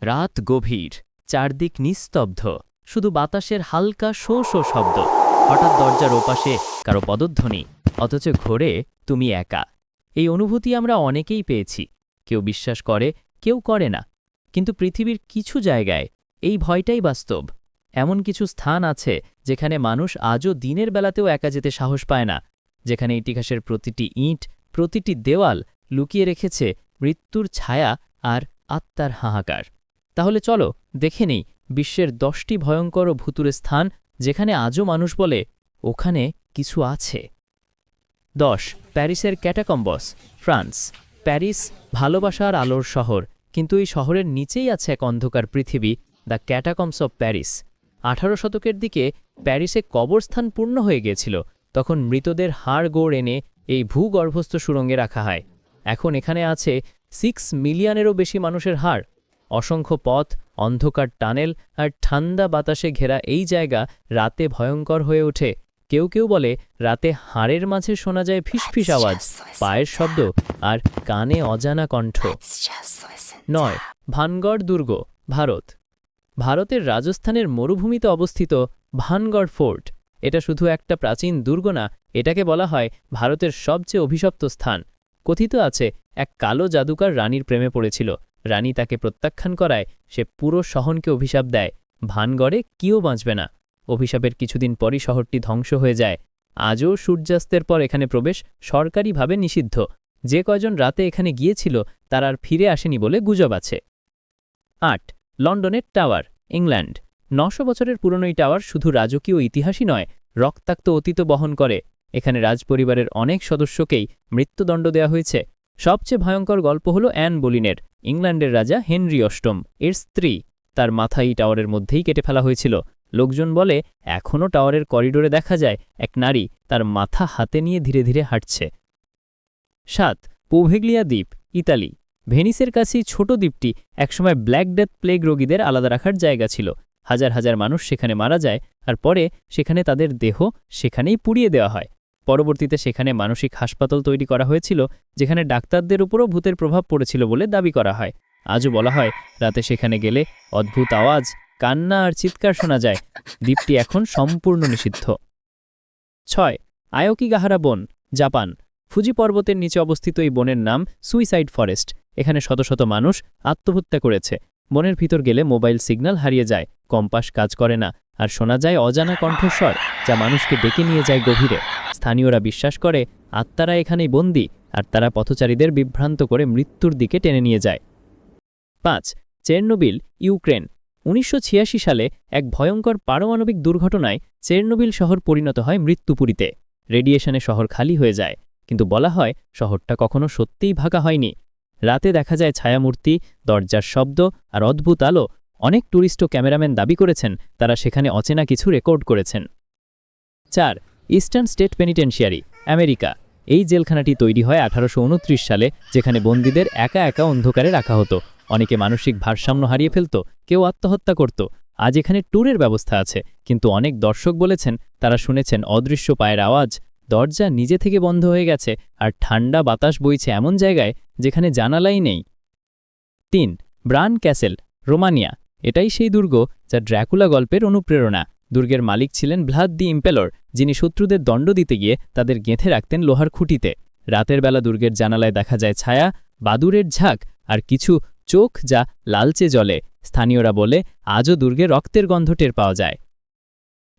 রাত গভীর, চারদিক নিস্তব্ধ, শুধু বাতাসের হালকা শো শো শব্দ। হঠাৎ দরজার ওপাশে কারও পদধ্বনি, অথচ ঘোরে তুমি একা। এই অনুভূতি আমরা অনেকেই পেয়েছি। কেউ বিশ্বাস করে, কেউ করে না। কিন্তু পৃথিবীর কিছু জায়গায় এই ভয়টাই বাস্তব। এমন কিছু স্থান আছে, যেখানে মানুষ আজও দিনের বেলাতেও একা যেতে সাহস পায় না। যেখানে ইতিহাসের প্রতিটি ইঁট, প্রতিটি দেওয়াল লুকিয়ে রেখেছে মৃত্যুর ছায়া আর আত্মার হাহাকার। তাহলে চলো, দেখে নেই, বিশ্বের দশটি ভয়ঙ্কর ও ভুতুরে স্থান, যেখানে আজও মানুষ বলে, ওখানে কিছু আছে। দশ, প্যারিসের ক্যাটাকম্বস, ফ্রান্স। প্যারিস ভালোবাসার আলোর শহর, কিন্তু এই শহরের নিচেই আছে এক অন্ধকার পৃথিবী, দ্য ক্যাটাকম্বস অব প্যারিস। আঠারো শতকের দিকে প্যারিসে কবরস্থান পূর্ণ হয়ে গিয়েছিল, তখন মৃতদের হাড় গোড় এনে এই ভূগর্ভস্থ সুরঙ্গে রাখা হয়। এখন এখানে আছে সিক্স মিলিয়নেরও বেশি মানুষের হাড়। অসংখ্য পথ অন্ধকার টানেল আর ঠান্ডা বাতাসে ঘেরা এই জায়গা রাতে ভয়ঙ্কর হয়ে ওঠে। কেউ কেউ বলে রাতে হাড়ের মাঝে শোনা যায় ফিসফিস আওয়াজ পায়ের শব্দ আর কানে অজানা কণ্ঠ। নয় ভানগড় দুর্গ ভারত। ভারতের রাজস্থানের মরুভূমিতে অবস্থিত ভানগড় ফোর্ট। এটা শুধু একটা প্রাচীন দুর্গ না এটাকে বলা হয় ভারতের সবচেয়ে অভিশপ্ত স্থান। কথিত আছে এক কালো জাদুকার রানীর প্রেমে পড়েছিল। রানী তাকে প্রত্যাখ্যান করায়, সে পুরো শহরকে অভিশাপ দেয়। ভানগড়ে কেউ বাঁচবে না। অভিশাপের কিছুদিন পরই শহরটি ধ্বংস হয়ে যায়। আজও সূর্যাস্তের পর এখানে প্রবেশ সরকারিভাবে নিষিদ্ধ। যে কয়জন রাতে এখানে গিয়েছিল, তার আর ফিরে আসেনি বলে গুজব আছে। আট, লন্ডনের টাওয়ার, ইংল্যান্ড। নশো বছরের পুরনো এই টাওয়ার শুধু রাজকীয় ইতিহাসই নয়, রক্তাক্ত অতীত বহন করে। এখানে রাজপরিবারের অনেক সদস্যকেই মৃত্যুদণ্ড দেওয়া হয়েছে। সবচেয়ে ভয়ঙ্কর গল্প হল অ্যান বলিনের, ইংল্যান্ডের রাজা হেনরি অষ্টম। এর স্ত্রী, তার মাথা এই টাওয়ারের মধ্যেই কেটে ফেলা হয়েছিল। লোকজন বলে, এখনও টাওয়ারের করিডোরে দেখা যায়, এক নারী তার মাথা হাতে নিয়ে ধীরে ধীরে হাঁটছে। সাত, পোভেগলিয়া দ্বীপ, ইতালি। ভেনিসের কাছেই ছোট দ্বীপটি একসময় ব্ল্যাক ডেথ প্লেগ রোগীদের আলাদা রাখার জায়গা ছিল। হাজার হাজার মানুষ সেখানে মারা যায়, আর পরে সেখানে তাদের দেহ সেখানেই পুড়িয়ে দেওয়া হয়। পরবর্তীতে সেখানে মানসিক হাসপাতাল তৈরি করা হয়েছিল, যেখানে ডাক্তারদের উপরও ভূতের প্রভাব পড়েছিল বলে দাবি করা হয়। আজও বলা হয়, রাতে সেখানে গেলে অদ্ভুত আওয়াজ, কান্না আর চিৎকার শোনা যায়। দ্বীপটি এখন সম্পূর্ণ নিষিদ্ধ। ছয়, আয়কিগাহারা বন, জাপান। ফুজি পর্বতের নিচে অবস্থিত এই বনের নাম সুইসাইড ফরেস্ট। এখানে শত শত মানুষ আত্মহত্যা করেছে। বনের ভিতর গেলে মোবাইল সিগন্যাল হারিয়ে যায়। কম্পাস কাজ করে না। আর শোনা যায় অজানা কণ্ঠস্বর, যা মানুষকে ডেকে নিয়ে যায় গভীরে। স্থানীয়রা বিশ্বাস করে, আত্মারা এখানেই বন্দী, আর তারা পথচারীদের বিভ্রান্ত করে মৃত্যুর দিকে টেনে নিয়ে যায়। পাঁচ, চেরনোবিল, ইউক্রেন। উনিশশো ছিয়াশি সালে এক ভয়ঙ্কর পারমাণবিক দুর্ঘটনায় চেরনোবিল শহর পরিণত হয় মৃত্যুপুরীতে। রেডিয়েশনে শহর খালি হয়ে যায়, কিন্তু বলা হয় শহরটা কখনো সত্যিই ভাগা হয়নি। রাতে দেখা যায় ছায়ামূর্তি, দরজার শব্দ আর অদ্ভুত আলো অনেক ট্যুরিস্ট ও ক্যামেরাম্যান দাবি করেছেন, তারা সেখানে অচেনা কিছু রেকর্ড করেছেন। চার, ইস্টার্ন স্টেট পেনিটেন্সিয়ারি আমেরিকা। এই জেলখানাটি তৈরি হয় আঠারোশো উনত্রিশ সালে, যেখানে বন্দীদের একা একা অন্ধকারে রাখা হতো। অনেকে মানসিক ভারসাম্য হারিয়ে ফেলত, কেউ আত্মহত্যা করত। আজ এখানে ট্যুরের ব্যবস্থা আছে, কিন্তু অনেক দর্শক বলেছেন, তারা শুনেছেন অদৃশ্য পায়ের আওয়াজ, দরজা নিজে থেকে বন্ধ হয়ে গেছে, আর ঠান্ডা বাতাস বইছে এমন জায়গায়, যেখানে জানালাই নেই। তিন, ব্রান ক্যাসেল, রোমানিয়া। এটাই সেই দুর্গ যা ড্র্যাকুলা গল্পের অনুপ্রেরণা। দুর্গের মালিক ছিলেন ভ্লাদ দি ইম্পেলর, যিনি শত্রুদের দণ্ড দিতে গিয়ে তাদের গেঁথে রাখতেন লোহার খুঁটিতে। রাতের বেলা দুর্গের জানালায় দেখা যায় ছায়া, বাদুরের ঝাঁক আর কিছু চোখ যা লালচে জলে স্থানীয়রা বলে, আজও দুর্গে রক্তের গন্ধ টের পাওয়া যায়।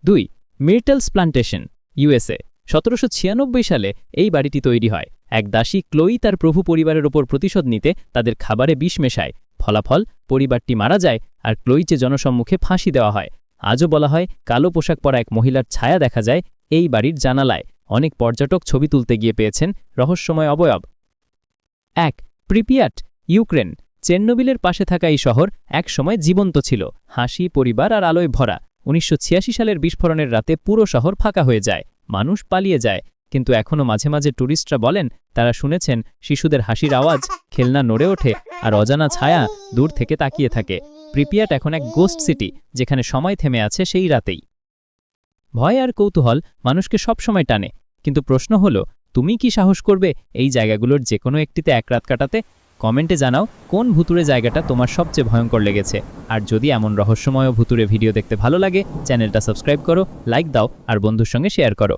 দুই, মির্টেলস প্লান্টেশন, ইউএসএ। সতেরোশো ছিয়ানব্বই সালে এই বাড়িটি তৈরি হয়। এক দাসী ক্লোই তার প্রভু পরিবারের ওপর প্রতিশোধ নিতে তাদের খাবারে বিষ মেশায়। ফলাফল পরিবারটি মারা যায় আর ক্লোইচে জনসম্মুখে ফাঁসি দেওয়া হয়। আজও বলা হয়, কালো পোশাক পরা এক মহিলার ছায়া দেখা যায় এই বাড়ির জানালায়। অনেক পর্যটক ছবি তুলতে গিয়ে পেয়েছেন রহস্যময় অবয়ব। এক, প্রিপিয়াট, ইউক্রেন। চেন্নবিলের পাশে থাকা এই শহর একসময় জীবন্ত ছিল। হাসি, পরিবার আর আলোয় ভরা। উনিশশো ছিয়াশি সালের বিস্ফোরণের রাতে পুরো শহর ফাঁকা হয়ে যায়। মানুষ পালিয়ে যায়। কিন্তু এখনও মাঝে মাঝে ট্যুরিস্টরা বলেন, তারা শুনেছেন শিশুদের হাসির আওয়াজ খেলনা নড়ে ওঠে আর অজানা ছায়া দূর থেকে তাকিয়ে থাকে। প্রিপিয়াট এখন এক গোস্ট সিটি যেখানে সময় থেমে আছে সেই রাতেই। ভয় আর কৌতূহল মানুষকে সবসময় টানে, কিন্তু প্রশ্ন হল, তুমি কি সাহস করবে এই জায়গাগুলোর যে কোনো একটিতে এক রাত কাটাতে? কমেন্টে জানাও কোন ভুতুরে জায়গাটা তোমার সবচেয়ে ভয়ঙ্কর লেগেছে। আর যদি এমন রহস্যময় ভুতুরে ভিডিও দেখতে ভালো লাগে, চ্যানেলটা সাবস্ক্রাইব করো, লাইক দাও, আর বন্ধুর সঙ্গে শেয়ার করো।